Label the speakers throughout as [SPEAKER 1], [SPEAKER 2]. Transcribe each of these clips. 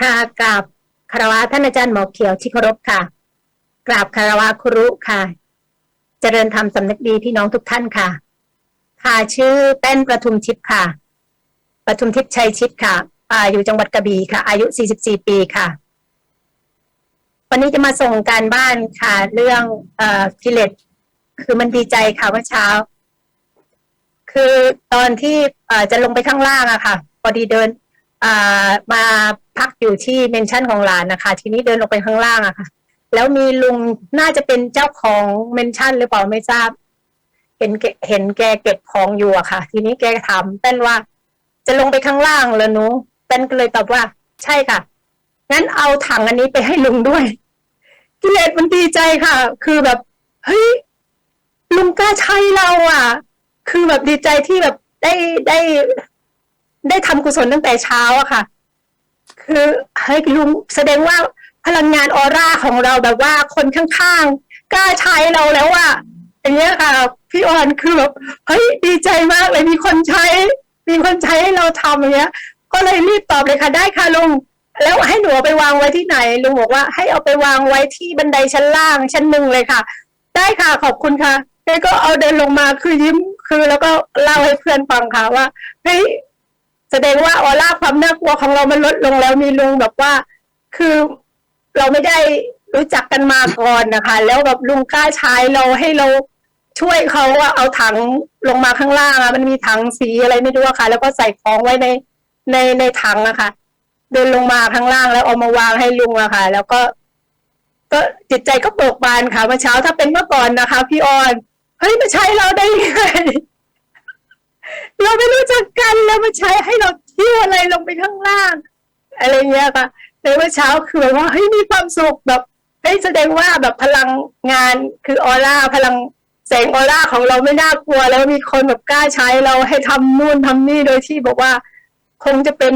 [SPEAKER 1] ค่ะกราบคารวะท่านอาจารย์หมอเขียวที่เคารพค่ะ กราบคารวะครุค่ะ เจริญธรรมสำนึกดีพี่น้องทุกท่านค่ะ ค่ะชื่อแป้นประทุมทิพย์ค่ะ ประทุมทิพย์ชัยชิดค่ะอ่าอยู่จังหวัดกระบี่ค่ะ อายุ 44 ปีค่ะ วันนี้จะมาส่งการบ้านค่ะ เรื่องเอ่อกิเลสคือมันดีใจค่ะเมื่อเช้า คือตอนที่เอ่อจะลงไปข้างล่างอะค่ะพอดีเดินอ่ามา พักอยู่ที่เมนชั่นของหลานนะคะ ทีนี้เดินลงไปข้างล่างอะค่ะ แล้วมีลุงน่าจะเป็นเจ้าของเมนชั่นหรือเปล่าไม่ทราบ เห็นเห็นแกเก็บของอยู่อะค่ะ ทีนี้แกถามเป้นว่า จะลงไปข้างล่างเหรอหนูเป้นก็เลยตอบว่า ใช่ค่ะงั้นเอาถังอันนี้ไปให้ลุงด้วยกิเลสมันดีใจค่ะ คือแบบเฮ้ยลุงกล้าใช้เราอะ คือแบบดีใจที่แบบได้ได้ ได้ทำกุศลตั้งแต่เช้าอะค่ะ คือให้ยลุงแสดงว่าพลังงานออร่าของเราแบบว่าคนข้างๆกล้าใช้เราแล้วอะอย่างเงี้ยค่ะ พี่ออนคือแบบเฮ้ยดีใจมากเลยมีคนใช้ มีคนใช้ให้เราทำอย่างเงี้ย ก็เลยรีบตอบเลยค่ะได้ค่ะลุงแล้วให้หนูไปวางไว้ที่ไหนลุงบอกว่าให้เอาไปวางไว้ที่บันไดชั้นล่างชั้นหนึ่งเลยค่ะ ได้ค่ะขอบคุณค่ะแล้วก็เอาเดินลงมาคือยิ้มคือแล้วก็เล่าให้เพื่อนฟังค่ะว่าเฮ้ย แสดงว่าออร่าความน่ากลัวของเรามันลดลงแล้วมีลุงแบบว่า คือเราไม่ได้รู้จักกันมาก่อนนะคะ แล้วแบบลุงกล้าใช้เราให้เราช่วยเขาว่าเอาถังลงมาข้างล่างอะมันมีถังสีอะไรไม่รู้อะค่ะ แล้วก็ใส่ของไว้ในในในถังอะค่ะ เดินลงมาข้างล่างแล้วเอามาวางให้ลุงอะค่ะ แล้วก็ ก็จิตใจก็เบิกบานค่ะเมื่อเช้าถ้าเป็นเมื่อก่อนนะคะ พี่ออนเฮ้ยมาใช้เราได้ยังไง เราไม่รู้จักกันแล้วมาใช้ให้เราเที่ยวอะไรลงไปข้างล่าง อะไรเงี้ยค่ะในเมื่อเช้าคือแบบว่าเฮ้ยมีความสุขแบบเฮ้ยแสดงว่าแบบพลังงานคือออร่าพลังแสงออร่าของเราไม่น่ากลัว แล้วมีคนแบบกล้าใช้เราให้ทำนู่นทำนี่โดยที่บอกว่า คงจะเป็น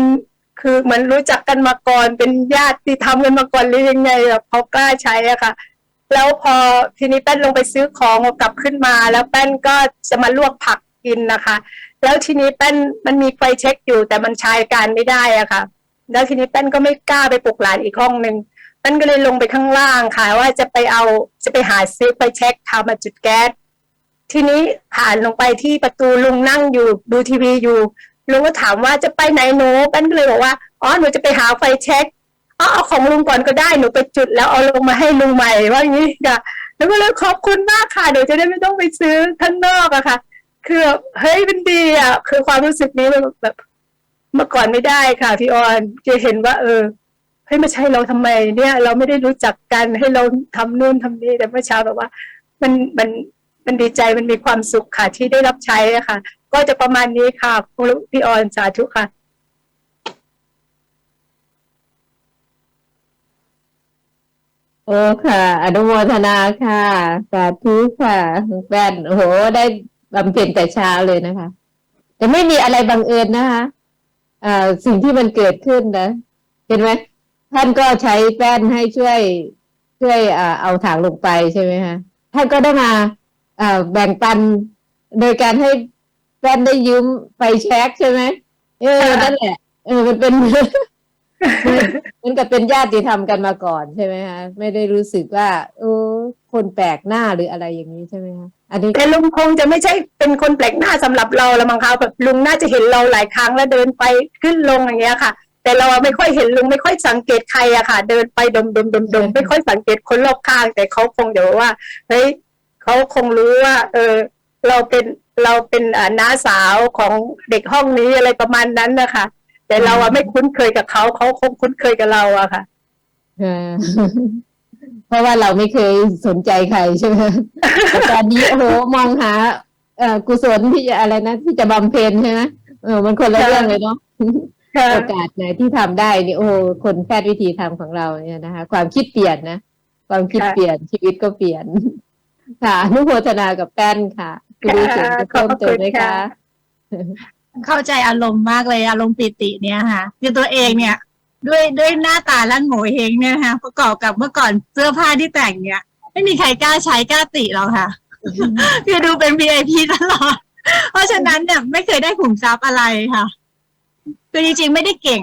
[SPEAKER 1] คือเหมือนรู้จักกันมาก่อนเป็นญาติที่ทำกันมาก่อนหรือยังไงแบบเขากล้าใช้อะค่ะ แล้วพอทีนี้แป้นลงไปซื้อของกลับขึ้นมา แล้วแป้นก็จะมาลวกผักกินนะคะ แล้วทีนี้แป้นมันมีไฟเช็คอยู่ แต่มันใช้การไม่ได้อะค่ะ แล้วทีนี้แป้นก็ไม่กล้าไปปลุกหลานอีกห้องหนึ่งแป้นก็เลยลงไปข้างล่างค่ะ ว่าจะไปเอาจะไปหาซื้อไฟเช็คทำมาจุดแก๊สทีนี้ผ่านลงไปที่ประตูลุงนั่งอยู่ดูทีวีอยู่ลุงก็ถามว่าจะไปไหนหนูแป้นก็เลยบอกว่าอ๋อหนูจะไปหาไฟเช็คอ๋อเอาของลุงก่อนก็ได้หนูไปจุด แล้วเอาลงมาให้ลุงใหม่ว่าอย่างนี้ค่ะแล้วก็เลยขอบคุณมากค่ะเดี๋ยวจะได้ไม่ต้องไปซื้อข้างนอกอะค่ะ คือเฮ้ยมันดีอะคือความรู้สึกนี้มันแบบเมื่อก่อนไม่ได้ค่ะพี่ออนจะเห็นว่า เออเฮ้ยมาใช่เราทำไม เนี่ย เราไม่ได้รู้จักกันให้เราทำนู่นทำนี่แต่เมื่อเช้าแบบว่า มันมันมันดีใจมันมีความสุขค่ะ ที่ได้รับใช้ะค่ะ ก็จะประมาณนี้ค่ะคุณพี่ออนสาธุค่ะ
[SPEAKER 2] โอ้ค่ะ อนุโมทนาค่ะ สาธุค่ะแป้นโอ้โหได้ บำเพ็ญแต่เช้าเลยนะคะ แต่ไม่มีอะไรบังเอิญนะคะเอ่อสิ่งที่มันเกิดขึ้นนะ เห็นไหมท่านก็ใช้แป้นให้ช่วยช่วยอ่าเอาถังลงไปใช่ไหมคะท่านก็ได้มาอ่าแบ่งปันโดยการให้แป้นได้ยืมไฟแช็กใช่ไหมเออนั่นแหละเออมันเป็นมันกับเป็นญาติธรรมกันมาก่อนใช่ไหมคะไม่ได้รู้สึกว่าเออ คนแปลกหน้าหรืออะไรอย่างนี้ใช่ไหมคะอันนี้
[SPEAKER 1] แต่ลุงคงจะไม่ใช่เป็นคนแปลกหน้าสำหรับเราละมั้งคะแบบลุงน่าจะเห็นเราหลายครั้งแล้วเดินไปขึ้นลงอย่างเงี้ยค่ะ แต่เราไม่ค่อยเห็นลุงไม่ค่อยสังเกตใครอะค่ะ เดินไปดมดมดมดมไม่ค่อยสังเกตคนรอบข้าง แต่เขาคงเดี๋ยวว่าเฮ้ยเขาคงรู้ว่า เออ เราเป็นเราเป็นอ่าน้าสาวของเด็กห้องนี้อะไรประมาณนั้นนะคะแต่เราอะไม่คุ้นเคยกับเขาเขาคงคุ้นเคยกับเราอะค่ะ
[SPEAKER 2] เออเพราะว่าเราไม่เคยสนใจใครใช่ไหมแต่ตอนนี้โอ้โหมองหา เอ่อกุศลที่จะอะไรนะที่จะบำเพ็ญใช่ไหมเออมันคนละ
[SPEAKER 1] ค่ะ
[SPEAKER 2] เรื่องเลยเนาะ
[SPEAKER 1] ค่ะ
[SPEAKER 2] โอกาสไหนที่ทำได้นี่โอ้โหคนแพทย์วิธีทำของเราเนี่ยนะคะ ความคิดเปลี่ยนนะความคิด
[SPEAKER 1] ค่ะ
[SPEAKER 2] เปลี่ยนชีวิตก็เปลี่ยน ค่ะอนุโมทนากับแป้นค่ะคุณรู้สึกจะ
[SPEAKER 1] ขอบ
[SPEAKER 2] เพิ่ม
[SPEAKER 1] พระ
[SPEAKER 2] เติม
[SPEAKER 1] คุณ
[SPEAKER 2] ไหม
[SPEAKER 1] ค่ะ
[SPEAKER 2] คะ
[SPEAKER 3] เข้าใจอารมณ์มากเลยอารมณ์ปิติเนี่ยค่ะคือตัวเองเนี่ย ด้วยด้วยหน้าตาลั่นโหมเฮงเนี่ยนะคะประกอบกับเมื่อก่อนเสื้อผ้าที่แต่งเนี่ย ไม่มีใครกล้าใช้กล้าติเราค่ะคือดูเป็น VIP ตลอด เพราะฉะนั้นเนี่ยไม่เคยได้ขุมทรัพย์อะไรค่ะคือจริงๆไม่ได้เก่ง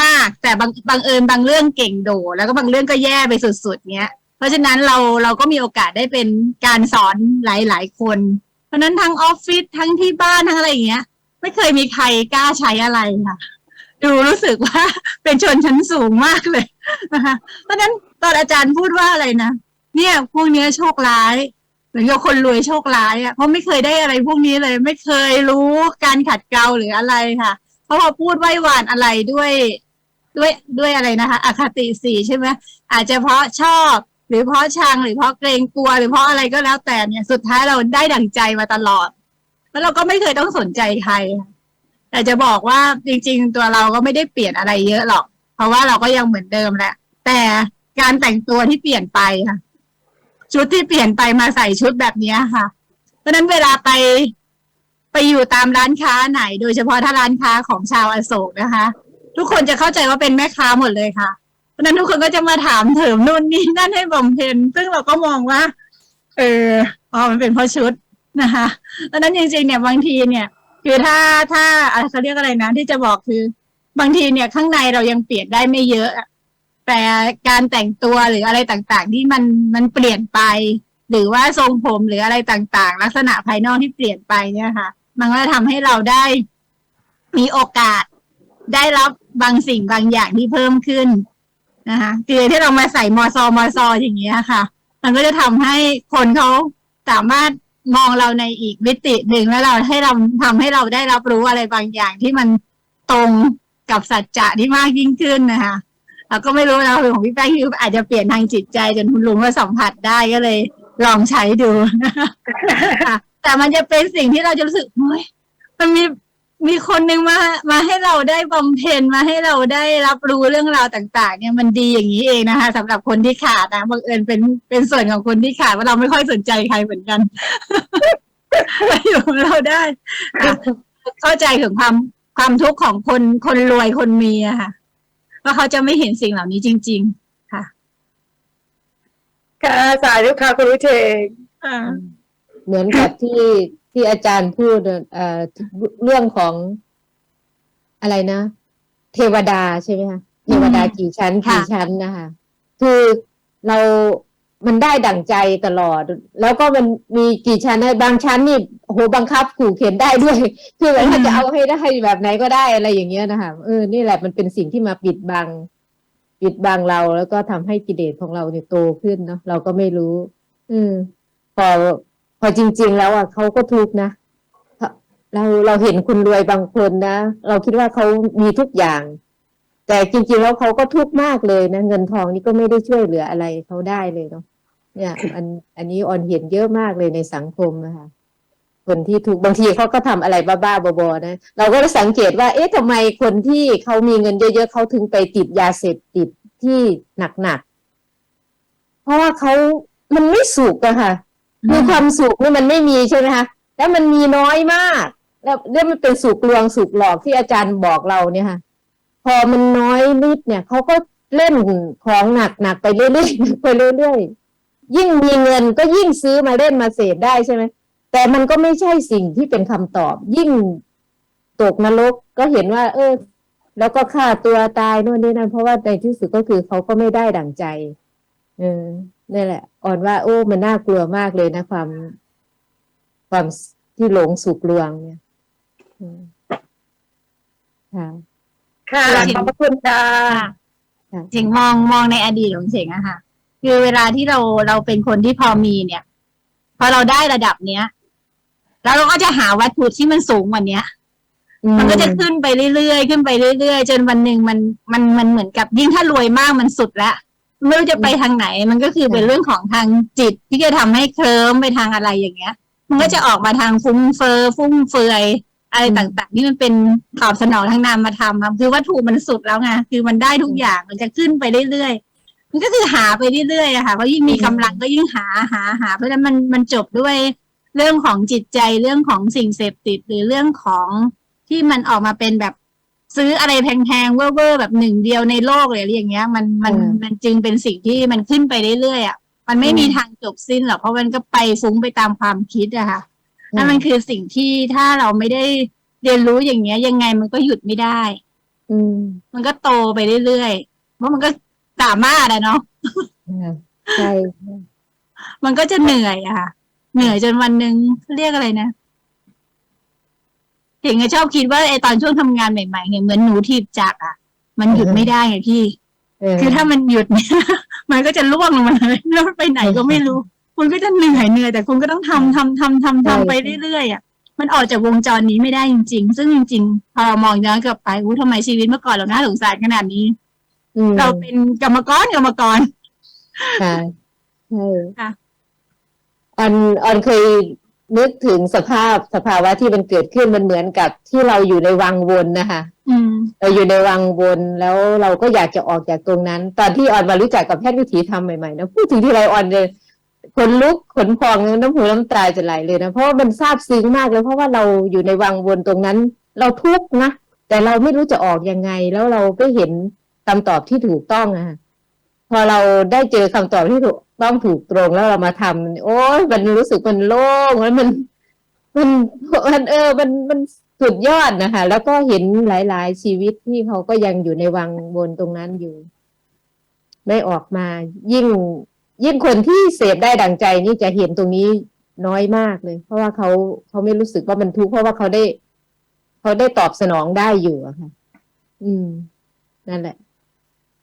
[SPEAKER 3] มาก แต่บางบางเอิญบางเรื่องเก่งโดดแล้วก็บางเรื่องก็แย่ไปสุดๆเนี้ย เพราะฉะนั้นเราเราก็มีโอกาสได้เป็นการสอนหลายๆคน เพราะฉะนั้นทั้งออฟฟิศทั้งที่บ้านทั้งอะไรอย่างเงี้ย ไม่เคยมีใครกล้าใช้อะไรค่ะ ดูรู้สึกว่าเป็นชนชั้นสูงมากเลยนะคะเพราะนั้นตอนอาจารย์พูดว่าอะไรนะเนี่ยพวกเนี้ยโชคร้ายเหมือนกับคนรวยโชคร้ายอะเพราะไม่เคยได้อะไรพวกนี้เลย ไม่เคยรู้การขัดเกลาหรืออะไรค่ะ เพราะพอพูดไหว้หวานอะไรด้วยด้วยด้วยอะไรนะคะอคติสีใช่ไหมอาจจะเพราะชอบ หรือเพราะชังหรือเพราะเกรงกลัว หรือเพราะอะไรก็แล้วแต่เนี่ย สุดท้ายเราได้ดั่งใจมาตลอด แล้วเราก็ไม่เคยต้องสนใจใคร แต่จะบอกว่าจริง ๆ ตัวเราก็ไม่ได้เปลี่ยนอะไรเยอะหรอก เพราะว่าเราก็ยังเหมือนเดิมแหละ แต่การแต่งตัวที่เปลี่ยนไปค่ะ ชุดที่เปลี่ยนไปมาใส่ชุดแบบนี้ค่ะ เพราะฉะนั้นเวลาไปไปอยู่ตามร้านค้าไหน โดยเฉพาะถ้าร้านค้าของชาวอโศกนะคะ ทุกคนจะเข้าใจว่าเป็นแม่ค้าหมดเลยค่ะ เพราะฉะนั้นทุกคนก็จะมาถามเถิมนู่นนี่นั่นให้บำเพ็ญซึ่งเราก็มองว่า เอออ๋อมันเป็นเพราะชุดนะคะเพราะนั้นจริงๆเนี่ยบางทีเนี่ย คือถ้าถ้าอะไรเขาเรียกอะไรนะที่จะบอกคือ บางทีเนี่ยข้างในเรายังเปลี่ยนได้ไม่เยอะแต่การแต่งตัวหรืออะไรต่างๆ ที่มันมันเปลี่ยนไป หรือว่าทรงผมหรืออะไรต่างๆ ลักษณะภายนอกที่เปลี่ยนไปเนี่ยค่ะ มันก็จะทำให้เราได้มีโอกาสได้รับบางสิ่งบางอย่างที่เพิ่มขึ้นนะคะคือที่เรามาใส่มอซอมอซออย่างเงี้ยค่ะ มันก็จะทำให้คนเขาสามารถ มองเราในอีกมิติหนึ่งแล้วเราให้เราทำให้เราได้รับรู้อะไรบางอย่างที่มันตรงกับสัจจะที่มากยิ่งขึ้นนะคะเราก็ไม่รู้นะของพี่แป้งคืออาจจะเปลี่ยนทางจิตใจจนคุณลุงก็สัมผัสได้ก็เลยลองใช้ดูแต่มันจะเป็นสิ่งที่เราจะรู้สึกเฮ้ยมันมี มีคนหนึ่งมามาให้เราได้บำเพ็ญมาให้เราได้รับรู้เรื่องราวต่าง ๆ เนี่ยมันดีอย่างนี้เองนะคะสำหรับคนที่ขาดนะบังเอิญเป็นเป็นส่วนของคนที่ขาดว่าเราไม่ค่อยสนใจใครเหมือนกันมาอยู่กับเราได้ค่ะเข้าใจถึงความความทุกข์ของคนคนรวยคนมีอะค่ะว่าเขาจะไม่เห็นสิ่งเหล่านี้จริง
[SPEAKER 1] ค่ะสาธุค่ะคุณวิเทง
[SPEAKER 3] ๆอ่า
[SPEAKER 2] เหมือนกับที่ ที่อาจารย์พูดเอ่อเรื่องของอะไรนะ เทวดาใช่ไหมคะเทวดากี่ชั้น
[SPEAKER 3] ค่ะ
[SPEAKER 2] กี่ชั้นนะคะคือเรามันได้ดั่งใจตลอด แล้วก็มันมีกี่ชั้นนะบางชั้นนี่โอ้โหบังคับขู่เข็นได้ด้วย คือแบบว่าจะเอาให้ได้แบบไหนก็ได้อะไรอย่างเงี้ยนะคะเออนี่แหละมันเป็นสิ่งที่มาปิดบัง ปิดบังเราแล้วก็ทำให้กิเลสของเราเนี่ยโตขึ้นเนาะเราก็ไม่รู้ อืมพอ พอจริง ๆ แล้วอะเขาก็ทุกข์นะเราเราเห็นคนรวยบางคนนะเราคิดว่าเขามีทุกอย่าง แต่จริง ๆ แล้วเขาก็ทุกข์มากเลยนะเงินทองนี่ก็ไม่ได้ช่วยเหลืออะไรเขาได้เลยเนาะเนี่ยอันอันนี้ออนเห็นเยอะมากเลยในสังคมนะคะคนที่ถูกบางทีเขาก็ทำอะไรบ้าๆบอๆนะ เราก็สังเกตว่า เอ๊ะทำไมคนที่เขามีเงินเยอะๆเขาถึงไปติดยาเสพติดที่หนักๆเพราะว่าเขามันไม่สุขอะค่ะ คือความสุขนี่มันไม่มีใช่ไหมคะแล้วมันมีน้อยมาก แล้วเรื่องมันเป็นสุขลวงสุขหลอกที่อาจารย์บอกเราเนี่ยค่ะ พอมันน้อยนิดเนี่ยเขาก็เล่นของหนักหนักไปเรื่อยๆไปเรื่อยๆยิ่งมีเงินก็ยิ่งซื้อมาเล่นมาเสพได้ใช่ไหมแต่มันก็ไม่ใช่สิ่งที่เป็นคำตอบ ยิ่งตกนรกก็เห็นว่า เออ แล้วก็ฆ่าตัวตายโน่นนี่นั่นเพราะว่าในที่สุดก็คือเขาก็ไม่ได้ดั่งใจ เออ นี่แหละอ่อนว่าโอ้มันน่ากลัวมากเลยนะความ ความที่หลงสุขลวงเนี่ยอืมค่ะ
[SPEAKER 1] ค่ะ
[SPEAKER 3] เราเห็น
[SPEAKER 1] ขอบพระคุณค่ะ
[SPEAKER 3] ค่ะเจ๋งมองมองในอดีตของเจ๋งอะค่ะ คือเวลาที่เราเราเป็นคนที่พอมีเนี่ยพอเราได้ระดับเนี้ย แล้วเราก็จะหาวัตถุที่มันสูงกว่าเนี้ยมันก็จะขึ้นไปเรื่อยๆขึ้นไปเรื่อยๆจนวันหนึ่งมันมันมันเหมือนกับยิ่งถ้ารวยมากมันสุดละ ไม่รู้จะไปทางไหน มันก็คือเป็นเรื่องของทางจิตที่จะทำให้เคลิ้มไปทางอะไรอย่างเงี้ย มันก็จะออกมาทางฟุ้งเฟอ้อฟุ่มเฟือยอะไร
[SPEAKER 2] อืม
[SPEAKER 3] ต่างๆนี่มันเป็นตอบสนองทางนามธรรมครับคือวัตถุมันสุดแล้วไงคือมันได้ทุกอย่างมันจะขึ้นไปเรื่อยๆมันก็คือหาไปเรื่อยๆอะค่ะเพราะยิ่งมีกำลังก็ยิ่งหาหาหา เพราะฉะนั้นมันมันจบด้วยเรื่องของจิตใจเรื่องของสิ่งเสพติดหรือเรื่องของที่มันออกมาเป็นแบบ ซื้ออะไรแพงๆเว่อร์ๆแบบหนึ่งเดียวในโลกเลยอะไรอย่างเงี้ย มันมัน
[SPEAKER 2] อืม
[SPEAKER 3] มันจึงเป็นสิ่งที่มันขึ้นไปเรื่อยๆอะมันไม่มีทางจบสิ้นหรอกเพราะมันก็ไปฟุ้งไปตามความคิดอะค่ะนั่นมันคือสิ่งที่ถ้าเราไม่ได้เรียนรู้อย่างเงี้ย ยังไงมันก็หยุดไม่ได้
[SPEAKER 2] อืม
[SPEAKER 3] มันก็โตไปเรื่อยๆเพราะมันก็สามารถอะเนาะ
[SPEAKER 2] ค่ะใช่
[SPEAKER 3] มันก็จะเหนื่อยอะค่ะ เหนื่อยจนวันหนึ่งเรียกอะไรนะ เห็นก็ชอบคิดว่าไอตอนช่วงทำงานใหม่ๆเนี่ยเหมือนหนูทีบจักรอะมันหยุดไม่ได้ไงพี่
[SPEAKER 2] เออ
[SPEAKER 3] คือถ้ามันหยุดเนี่ยมันก็จะล่วงลงมาเลยแล้วไปไหนก็ไม่รู้ คุณก็จะเหนื่อยเหนื่อยแต่คุณก็ต้องทำทำทำทำทำไปเรื่อยๆอะมันออกจากวงจรนี้ไม่ได้จริง ๆ ซึ่งจริงๆพอเรามองย้อนกลับไปอู้ทำไมชีวิตเมื่อก่อนเราน่าสงสารขนาดนี้
[SPEAKER 2] อืม
[SPEAKER 3] เราเป็นกรรมกรกรรมกร
[SPEAKER 2] ค่ะใช่
[SPEAKER 3] ค่ะ
[SPEAKER 2] ออนออนเคย นึกถึงสภาพสภาวะที่มันเกิดขึ้นมันเหมือนกับที่เราอยู่ในวังวนนะคะ
[SPEAKER 3] อืม
[SPEAKER 2] เราอยู่ในวังวนแล้วเราก็อยากจะออกจากตรงนั้น ตอนที่ออนมารู้จักกับแพทย์วิถีธรรมใหม่ๆนะพูดถึงที่ไรออนเลยขนลุกขนพองน้ำหูน้ำตาจะไหลเลยนะเพราะว่ามันซาบซึ้งมากเลย เพราะว่าเราอยู่ในวังวนตรงนั้น เราทุกข์นะแต่เราไม่รู้จะออกยังไง แล้วเราไม่เห็นคำตอบที่ถูกต้องอะค่ะ พอเราได้เจอคำตอบที่ถูกต้องถูกตรงแล้วเรามาทำโอ้ยมันรู้สึกมันโล่งแล้วมัน มันมันเออ มันมันสุดยอดนะคะ แล้วก็เห็นหลาย ๆ ชีวิตที่เขาก็ยังอยู่ในวังวนตรงนั้นอยู่ ไม่ออกมา ยิ่ง ยิ่งคนที่เสพได้ดังใจนี่จะเห็นตรงนี้น้อยมากเลย เพราะว่าเขาเขาไม่รู้สึกว่ามันทุกข์เพราะว่าเขาได้ เขาได้ตอบสนองได้อยู่อะค่ะ อืม นั่นแหละ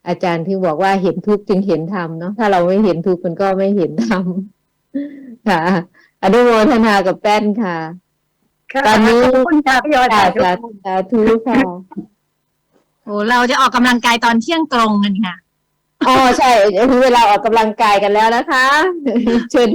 [SPEAKER 2] อาจารย์ที่บอกว่าเห็นทุกข์จึงเห็นธรรมเนาะถ้าเราไม่เห็นทุกข์มันก็ไม่เห็นธรรมค่ะอนุโมทนากับแป้นค่ะตอนนี้
[SPEAKER 1] ขอบคุณค่ะพี่ยอด
[SPEAKER 2] สา
[SPEAKER 1] ค่ะ
[SPEAKER 2] ธุสาธุค่ะ
[SPEAKER 3] โอ้เราจะออกกำลังกายตอนเที่ยงตรงกันค่ะ
[SPEAKER 2] อ๋อใช่ถึงเวลาออกกำลังกายกันแล้วนะคะเชิญ